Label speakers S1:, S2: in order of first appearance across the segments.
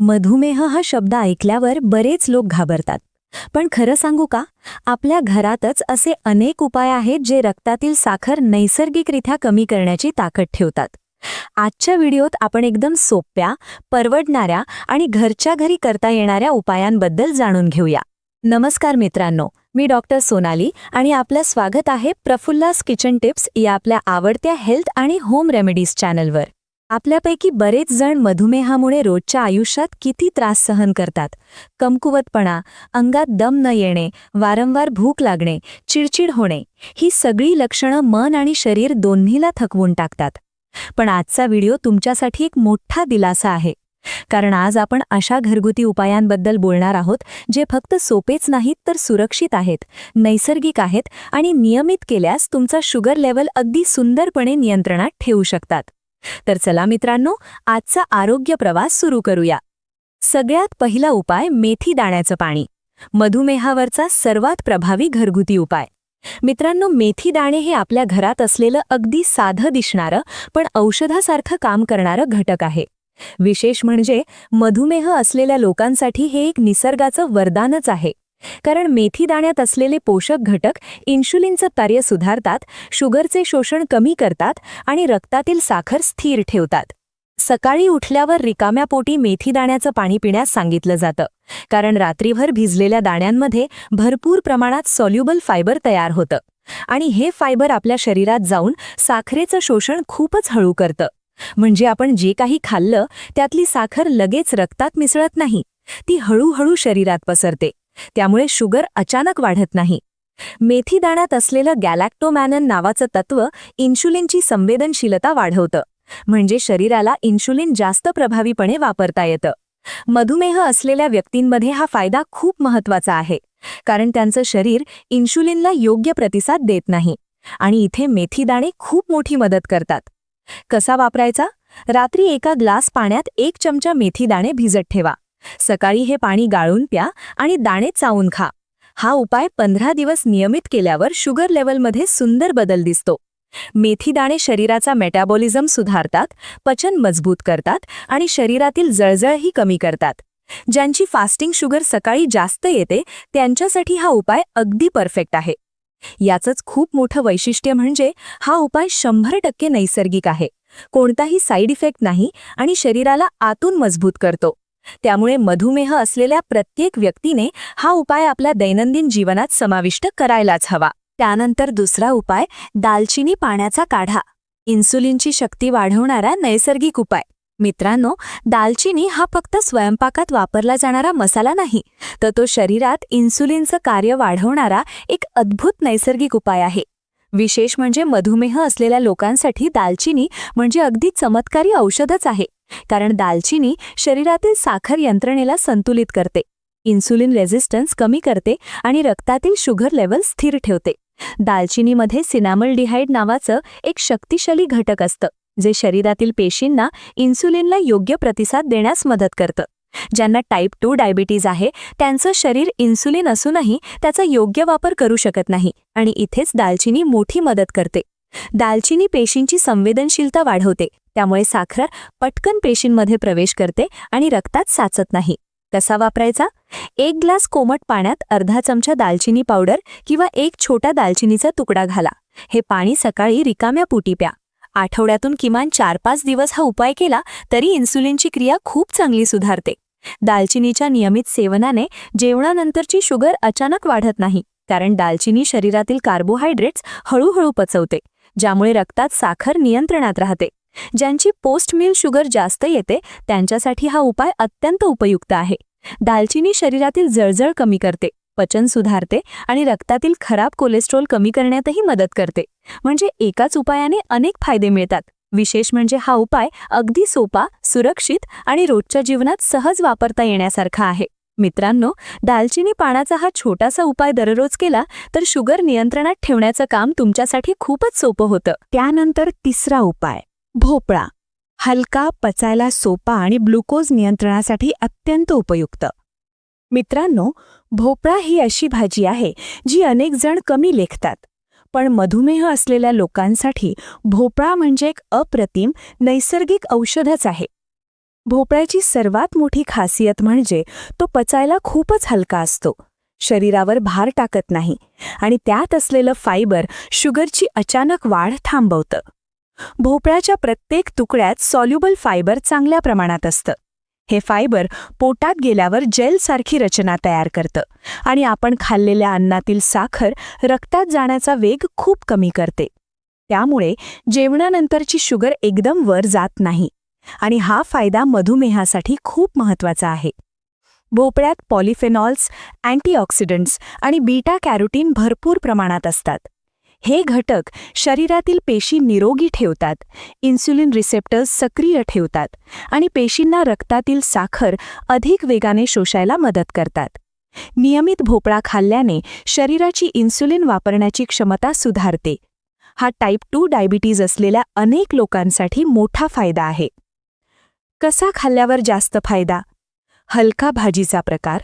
S1: मधुमेह हा शब्द ऐकल्यावर बरेच लोक घाबरतात. पण खरं सांगू का? आपल्या घरातच असे अनेक उपाय आहेत जे रक्तातील साखर नैसर्गिकरित्या कमी करण्याची ताकद ठेवतात. आजच्या व्हिडिओत आपण एकदम सोप्या परवडणाऱ्या आणि घरच्या घरी करता येणाऱ्या उपायांबद्दल जाणून घेऊया. नमस्कार मित्रांनो मी डॉक्टर सोनाली आणि आपलं स्वागत आहे प्रफुल्लास किचन टिप्स या आपल्या आवडत्या हेल्थ आणि होम रेमेडीज चॅनलवर. आपल्यापैकी बरेच जण मधुमेहामुळे रोजच्या आयुष्यात किती त्रास सहन करतात. कमकुवतपणा अंगात दम न येणे वारंवार भूक लागणे चिडचिड होणे ही सगळी लक्षणं मन आणि शरीर दोन्हीला थकवून टाकतात. पण आजचा व्हिडिओ तुमच्यासाठी एक मोठा दिलासा आहे. कारण आज आपण अशा घरगुती उपायांबद्दल बोलणार आहोत जे फक्त सोपेच नाहीत तर सुरक्षित आहेत नैसर्गिक आहेत आणि नियमित केल्यास तुमचा शुगर लेवल अगदी सुंदरपणे नियंत्रणात ठेवू शकतात. तर चला मित्रांनो आजचा आरोग्य प्रवास सुरू करूया. सगळ्यात पहिला उपाय मेथी दाण्याचं पाणी. मधुमेहावरचा सर्वात प्रभावी घरगुती उपाय. मित्रांनो मेथी दाणे हे आपल्या घरात असलेलं अगदी साधं दिसणारं पण औषधासारखं काम करणारं घटक आहे. विशेष म्हणजे मधुमेह असलेल्या लोकांसाठी हे एक निसर्गाचं वरदानच आहे. कारण मेथी दाण्यात असलेले पोषक घटक इन्शुलिनचं कार्य सुधारतात शुगरचे शोषण कमी करतात आणि रक्तातील साखर स्थिर ठेवतात. सकाळी उठल्यावर रिकाम्या पोटी मेथी दाण्याचं पाणी पिण्यास सांगितलं जातं कारण रात्रीभर भिजलेल्या दाण्यांमध्ये भरपूर प्रमाणात सॉल्युबल फायबर तयार होतं आणि हे फायबर आपल्या शरीरात जाऊन साखरेचं शोषण खूपच हळू करतं. म्हणजे आपण जे काही खाल्लं त्यातली साखर लगेच रक्तात मिसळत नाही ती हळूहळू शरीरात पसरते. त्यामुळे शुगर अचानक वाढत नाही. मेथी दाण्यात असलेलं गॅलॅक्टोमॅनन नावाचं तत्व इन्शुलिनची संवेदनशीलता वाढवतं. म्हणजे शरीराला इन्शुलिन जास्त प्रभावीपणे वापरता येतं. मधुमेह असलेल्या व्यक्तींमध्ये हा फायदा खूप महत्त्वाचा आहे. कारण त्यांचं शरीर इन्शुलिनला योग्य प्रतिसाद देत नाही. आणि इथे मेथी दाणे खूप मोठी मदत करतात. कसा वापरायचा? रात्री एका ग्लास पाण्यात एक चमचा मेथी दाणे भिजत ठेवा. सकाळी हे पाणी गाळून प्या आणि दाणे चावून खा. हा उपाय पंधरा दिवस नियमित केल्यावर शुगर लेवलमध्ये सुंदर बदल दिसतो. मेथी दाणे शरीराचा मेटाबॉलिझम सुधारतात पचन मजबूत करतात आणि शरीरातील जळजळही कमी करतात. ज्यांची फास्टिंग शुगर सकाळी जास्त येते त्यांच्यासाठी हा उपाय अगदी परफेक्ट आहे. याचंच खूप मोठं वैशिष्ट्य म्हणजे हा उपाय शंभर टक्के नैसर्गिक आहे. कोणताही साईड इफेक्ट नाही आणि शरीराला आतून मजबूत करतो. त्यामुळे मधुमेह असलेल्या प्रत्येक व्यक्तीने हा उपाय आपल्या दैनंदिन जीवनात समाविष्ट करायलाच हवा. त्यानंतर दुसरा उपाय दालचिनी पाण्याचा काढा. इन्सुलिनची शक्ती वाढवणारा नैसर्गिक उपाय. मित्रांनो दालचिनी हा फक्त स्वयंपाकात वापरला जाणारा मसाला नाही तर तो शरीरात इन्सुलिनचं कार्य वाढवणारा एक अद्भुत नैसर्गिक उपाय आहे. विशेष म्हणजे मधुमेह असलेल्या लोकांसाठी दालचिनी म्हणजे अगदी चमत्कारी औषधच आहे. कारण दालचिनी शरीरातील साखर यंत्रणेला संतुलित करते इन्सुलिन रेझिस्टन्स कमी करते आणि रक्तातील शुगर लेवल स्थिर ठेवते. दालचिनीमध्ये सिनामल डिहाईड नावाचं एक शक्तिशाली घटक असतं जे शरीरातील पेशींना इन्सुलिनला योग्य प्रतिसाद देण्यास मदत करतं. ज्यांना टाईप टू डायबिटीज आहे त्यांचं शरीर इन्सुलिन असूनही त्याचा योग्य वापर करू शकत नाही आणि इथेच दालचिनी मोठी मदत करते. दालचिनी पेशींची संवेदनशीलता वाढवते त्यामुळे साखर पटकन पेशींमध्ये प्रवेश करते आणि रक्तात साचत नाही. कसा वापरायचा? एक ग्लास कोमट पाण्यात अर्धा चमचा दालचिनी पावडर किंवा एक छोटा दालचिनीचा तुकडा घाला. हे पाणी सकाळी रिकाम्या पोटी प्या. आठवड्यातून किमान चार पाच दिवस हा उपाय केला तरी इन्सुलिनची क्रिया खूप चांगली सुधारते. दालचिनीच्या नियमित सेवनाने जेवणानंतरची शुगर अचानक वाढत नाही कारण दालचिनी शरीरातील कार्बोहायड्रेट्स हळूहळू पचवते ज्यामुळे रक्तात साखर नियंत्रणात राहते. ज्यांची पोस्ट मिल शुगर जास्त येते त्यांच्यासाठी हा उपाय अत्यंत उपयुक्त आहे. दालचिनी शरीरातील जळजळ कमी करते पचन सुधारते आणि रक्तातील खराब कोलेस्ट्रॉल कमी करण्यातही मदत करते. म्हणजे एकाच उपायाने अनेक फायदे मिळतात. विशेष म्हणजे हा उपाय अगदी सोपा सुरक्षित आणि रोजच्या जीवनात सहज वापरता येण्यासारखा आहे. मित्रांनो दालचिनी पाण्याचा हा छोटासा उपाय दररोज केला तर शुगर नियंत्रणात ठेवण्याचं काम तुमच्यासाठी खूपच सोपं होतं. त्यानंतर तिसरा उपाय. भोपळा हलका पचायला सोपा आणि ग्लुकोज नियंत्रणासाठी अत्यंत उपयुक्त. मित्रांनो भोपळा ही अशी भाजी आहे जी अनेक जण कमी लेखतात. पण मधुमेह असलेल्या लोकांसाठी भोपळा म्हणजे एक अप्रतिम नैसर्गिक औषधच आहे.
S2: भोपळ्याची सर्वात मोठी खासियत म्हणजे तो पचायला खूपच हलका असतो. शरीरावर भार टाकत नाही आणि त्यात असलेलं फायबर शुगरची अचानक वाढ थांबवतं. भोपळ्याच्या प्रत्येक तुकड्यात सॉल्युबल फायबर चांगल्या प्रमाणात असतं. हे फायबर पोटात गेल्यावर जेलसारखी रचना तयार करतं आणि आपण खाल्लेल्या अन्नातील साखर रक्तात जाण्याचा वेग खूप कमी करते. त्यामुळे जेवणानंतरची शुगर एकदम वर जात नाही आणि हा फायदा मधुमेहासाठी खूप महत्त्वाचा आहे. भोपळ्यात पॉलिफेनॉल्स अँटीऑक्सिडंट्स आणि बीटा कॅरोटीन भरपूर प्रमाणात असतात. हे घटक शरीरातील पेशी निरोगी ठेवतात इन्सुलिन रिसेप्टर्स सक्रिय ठेवतात आणि पेशींना रक्तातील साखर अधिक वेगाने शोषायला मदत करतात. नियमित भोपळा खाल्ल्याने शरीराची इन्सुलिन वापरण्याची क्षमता सुधारते. हा टाईप टू डायबिटीज असलेल्या अनेक लोकांसाठी मोठा फायदा आहे. कसा खाल्ल्यावर जास्त फायदा? हलका भाजीचा प्रकार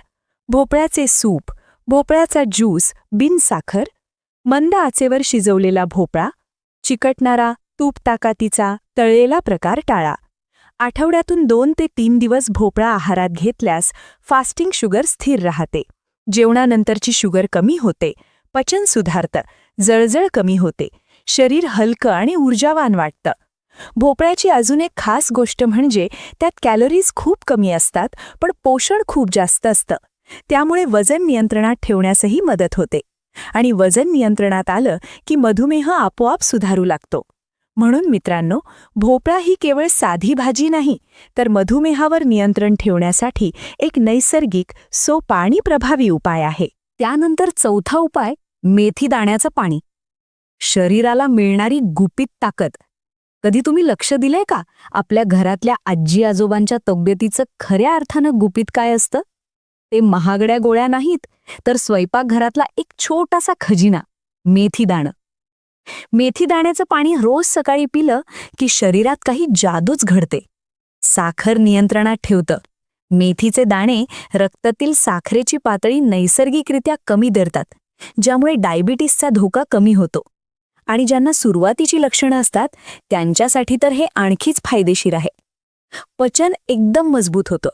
S2: भोपळ्याचे सूप भोपळ्याचा ज्यूस बिनसाखर मंद आचेवर शिजवलेला भोपळा चिकटणारा तूप ताकातीचा तळलेला प्रकार टाळा. आठवड्यातून दोन ते तीन दिवस भोपळा आहारात घेतल्यास फास्टिंग शुगर स्थिर राहते. जेवणानंतरची शुगर कमी होते. पचन सुधारतं. जळजळ कमी होते. शरीर हलकं आणि ऊर्जावान वाटतं. भोपळ्याची अजून एक खास गोष्ट म्हणजे त्यात कॅलरीज खूप कमी असतात पण पोषण खूप जास्त असतं. त्यामुळे वजन नियंत्रणात ठेवण्यासही मदत होते. आणि वजन नियंत्रणात आलं की मधुमेह आपोआप सुधारू लागतो. म्हणून मित्रांनो भोपळा ही केवळ साधी भाजी नाही तर मधुमेहावर नियंत्रण ठेवण्यासाठी एक नैसर्गिक सोपा आणि प्रभावी उपाय आहे.
S1: त्यानंतर चौथा उपाय मेथी दाण्याचं पाणी. शरीराला मिळणारी गुपित ताकद. कधी तुम्ही लक्ष दिलंय का? आपल्या घरातल्या आजी आजोबांच्या तब्येतीचं खऱ्या अर्थानं गुपित काय असतं? ते महागड्या गोळ्या नाहीत तर स्वयंपाकघरातला एक छोटासा खजिना मेथी दाणं. मेथी दाण्याचं पाणी रोज सकाळी पिलं की शरीरात काही जादूच घडते. साखर नियंत्रणात ठेवतं. मेथीचे दाणे रक्तातील साखरेची पातळी नैसर्गिकरित्या कमी धरतात ज्यामुळे डायबिटीसचा धोका कमी होतो. आणि ज्यांना सुरुवातीची लक्षणं असतात त्यांच्यासाठी तर हे आणखीच फायदेशीर आहे. पचन एकदम मजबूत होतं.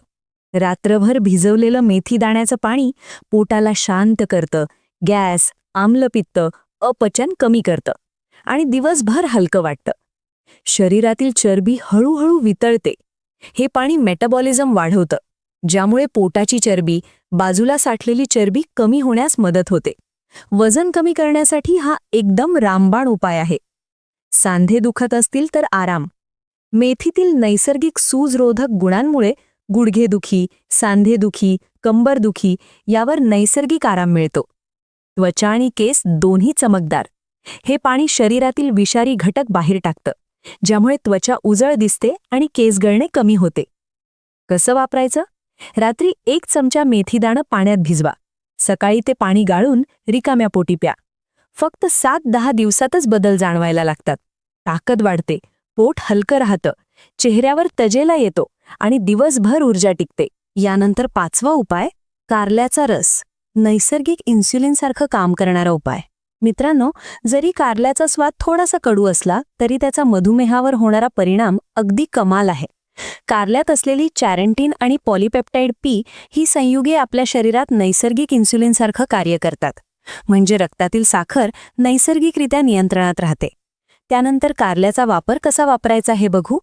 S1: रात्रभर भिजवलेलं मेथी दाण्याचं पाणी पोटाला शांत करतं गॅस आम्लपित्त अपचन कमी करतं आणि दिवसभर हलकं वाटतं. शरीरातील चरबी हळूहळू वितळते. हे पाणी मेटाबॉलिझम वाढवतं ज्यामुळे पोटाची चरबी बाजूला साठलेली चरबी कमी होण्यास मदत होते. वजन कमी करण्यासाठी हा एकदम रामबाण उपाय आहे. सांधे दुखत असतील तर आराम. मेथीतील नैसर्गिक सूजरोधक गुणांमुळे गुडघेदुखी सांधेदुखी कंबरदुखी यावर नैसर्गिक आराम मिळतो. त्वचा आणि केस दोन्ही चमकदार. हे पाणी शरीरातील विषारी घटक बाहेर टाकतं ज्यामुळे त्वचा उजळ दिसते आणि केस गळणे कमी होते. कसं वापरायचं? रात्री एक चमचा मेथीदाणं पाण्यात भिजवा. सकाळी ते पाणी गाळून रिकाम्या पोटी प्या. फक्त सात दहा दिवसातच बदल जाणवायला लागतात. ताकद वाढते. पोट हलकं राहतं. चेहऱ्यावर तजेला येतो आणि दिवसभर ऊर्जा टिकते. यानंतर पाचवा उपाय कारल्याचा रस. नैसर्गिक इन्सुलिनसारखं काम करणारा उपाय. मित्रांनो जरी कारल्याचा स्वाद थोडासा कडू असला तरी त्याचा मधुमेहावर होणारा परिणाम अगदी कमाल आहे. कारल्यात असलेली चॅरेंटीन आणि पॉलिपेप्टाइड पी ही संयुगे आपल्या शरीरात नैसर्गिक इन्सुलिनसारखं कार्य करतात. म्हणजे रक्तातील साखर नैसर्गिकरित्या नियंत्रणात राहते. त्यानंतर कारल्याचा वापर कसा वापरायचा हे बघू.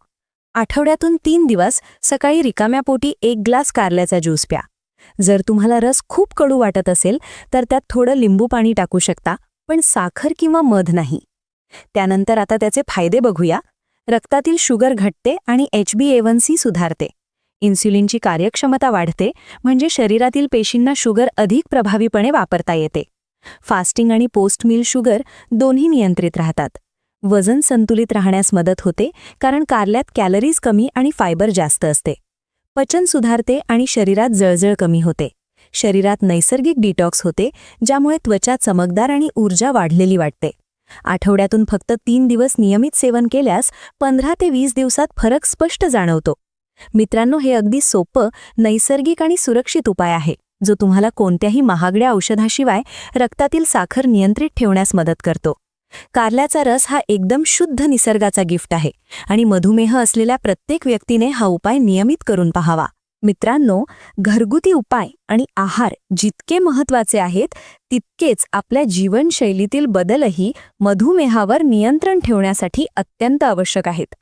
S1: आठवड्यातून तीन दिवस सकाळी रिकाम्या पोटी एक ग्लास कारल्याचा ज्यूस प्या. जर तुम्हाला रस खूप कडू वाटत असेल तर त्यात थोडं लिंबू पाणी टाकू शकता पण साखर किंवा मध नाही. त्यानंतर आता त्याचे फायदे बघूया. रक्तातील शुगर घटते आणि एच बी एवन सी सुधारते. इन्सुलिनची कार्यक्षमता वाढते म्हणजे शरीरातील पेशींना शुगर अधिक प्रभावीपणे वापरता येते. फास्टिंग आणि पोस्ट मील शुगर दोन्ही नियंत्रित राहतात. वजन संतुलित राहण्यास मदत होते कारण कारल्यात कॅलरीज कमी आणि फायबर जास्त असते. पचन सुधारते आणि शरीरात जळजळ कमी होते. शरीरात नैसर्गिक डिटॉक्स होते ज्यामुळे त्वचा चमकदार आणि ऊर्जा वाढलेली वाटते. आठवड्यातून फक्त तीन दिवस नियमित सेवन केल्यास पंधरा ते वीस दिवसात फरक स्पष्ट जाणवतो. मित्रांनो हे अगदी सोपं नैसर्गिक आणि सुरक्षित उपाय आहे जो तुम्हाला कोणत्याही महागड्या औषधाशिवाय रक्तातील साखर नियंत्रित ठेवण्यास मदत करतो. कारल्याचा रस हा एकदम शुद्ध निसर्गाचा गिफ्ट आहे आणि मधुमेह असलेल्या प्रत्येक व्यक्तीने हा उपाय नियमित करून पाहावा. मित्रांनो घरगुती उपाय आणि आहार जितके महत्त्वाचे आहेत तितकेच आपल्या जीवनशैलीतील बदलही मधुमेहावर नियंत्रण ठेवण्यासाठी अत्यंत आवश्यक आहेत.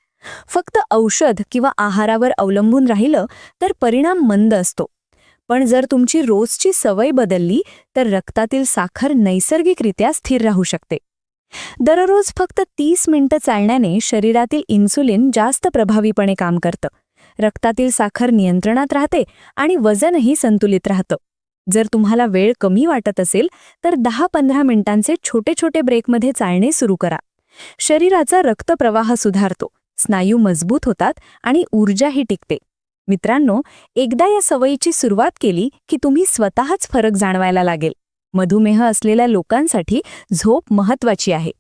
S1: फक्त औषध किंवा आहारावर अवलंबून राहिलं तर परिणाम मंद असतो. पण जर तुमची रोजची सवय बदलली तर रक्तातील साखर नैसर्गिकरित्या स्थिर राहू शकते. दररोज फक्त तीस मिनिटं चालण्याने शरीरातील इन्सुलिन जास्त प्रभावीपणे काम करतं. रक्तातील साखर नियंत्रणात राहते आणि वजनही संतुलित राहतं. जर तुम्हाला वेळ कमी वाटत असेल तर दहा पंधरा मिनिटांचे छोटे छोटे ब्रेकमध्ये चालणे सुरू करा. शरीराचा रक्तप्रवाह सुधारतो स्नायू मजबूत होतात आणि ऊर्जाही टिकते. मित्रांनो एकदा या सवयीची सुरुवात केली की तुम्ही स्वतःच फरक जाणवायला लागेल. मधुमेह असलेल्या लोकांसाठी झोप महत्वाची आहे.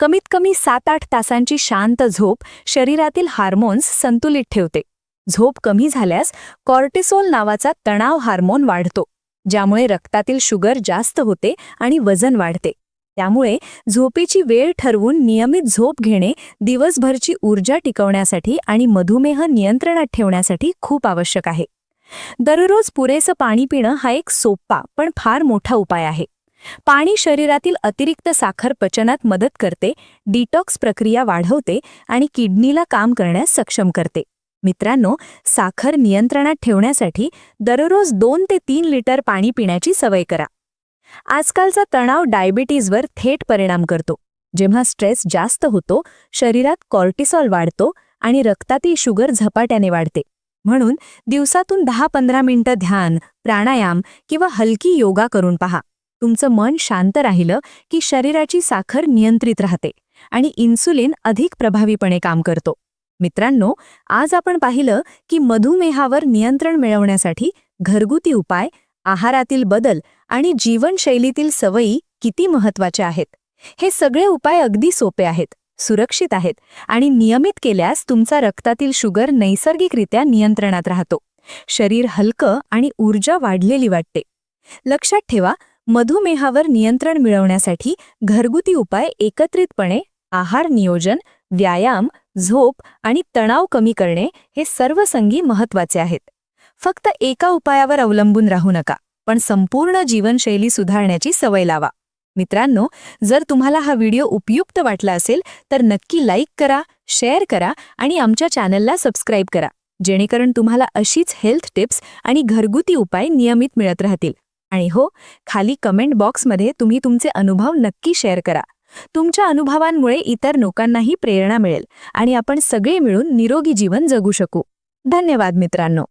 S1: कमीत कमी सात आठ तासांची शांत झोप शरीरातील हार्मोन्स संतुलित ठेवते. झोप कमी झाल्यास कॉर्टिसोल नावाचा तणाव हार्मोन वाढतो ज्यामुळे रक्तातील शुगर जास्त होते आणि वजन वाढते. त्यामुळे झोपेची वेळ ठरवून नियमित झोप घेणे दिवसभरची ऊर्जा टिकवण्यासाठी आणि मधुमेह नियंत्रणात ठेवण्यासाठी खूप आवश्यक आहे. दररोज पुरेसं पाणी पिणं हा एक सोपा पण फार मोठा उपाय आहे. पाणी शरीरातील अतिरिक्त साखर पचनात मदत करते डिटॉक्स प्रक्रिया वाढवते आणि किडनीला काम करण्यास सक्षम करते. मित्रांनो साखर नियंत्रणात ठेवण्यासाठी दररोज दोन ते तीन लिटर पाणी पिण्याची सवय करा. आजकालचा तणाव डायबिटीजवर थेट परिणाम करतो. जेव्हा स्ट्रेस जास्त होतो शरीरात कॉर्टिसॉल वाढतो आणि रक्तातील शुगर झपाट्याने वाढते. म्हणून दिवसातून दहा पंधरा मिनिटं ध्यान प्राणायाम किंवा हलकी योगा करून पहा. तुमचं मन शांत राहिलं की शरीराची साखर नियंत्रित राहते आणि इन्सुलिन अधिक प्रभावीपणे काम करतो. मित्रांनो आज आपण पाहिलं की मधुमेहावर नियंत्रण मिळवण्यासाठी घरगुती उपाय आहारातील बदल आणि जीवनशैलीतील सवयी किती महत्त्वाच्या आहेत. हे सगळे उपाय अगदी सोपे आहेत. सुरक्षित आहेत आणि नियमित केल्यास तुमचा रक्तातील शुगर नैसर्गिकरित्या नियंत्रणात राहतो. शरीर हलकं आणि ऊर्जा वाढलेली वाटते. लक्षात ठेवा मधुमेहावर नियंत्रण मिळवण्यासाठी घरगुती उपाय एकत्रितपणे आहार नियोजन व्यायाम झोप आणि तणाव कमी करणे हे सर्व संगी महत्त्वाचे आहेत. फक्त एका उपायावर अवलंबून राहू नका पण संपूर्ण जीवनशैली सुधारण्याची सवय लावा. मित्रांनो जर तुम्हाला हा व्हिडिओ उपयुक्त वाटला असेल तर नक्की लाईक करा शेअर करा आणि आमच्या चॅनलला सबस्क्राईब करा जेणेकरून तुम्हाला अशीच हेल्थ टिप्स आणि घरगुती उपाय नियमित मिळत राहतील. आणि हो खाली कमेंट बॉक्समध्ये तुम्ही तुमचे अनुभव नक्की शेअर करा. तुमच्या अनुभवांमुळे इतर लोकांनाही प्रेरणा मिळेल आणि आपण सगळे मिळून निरोगी जीवन जगू शकू. धन्यवाद मित्रांनो.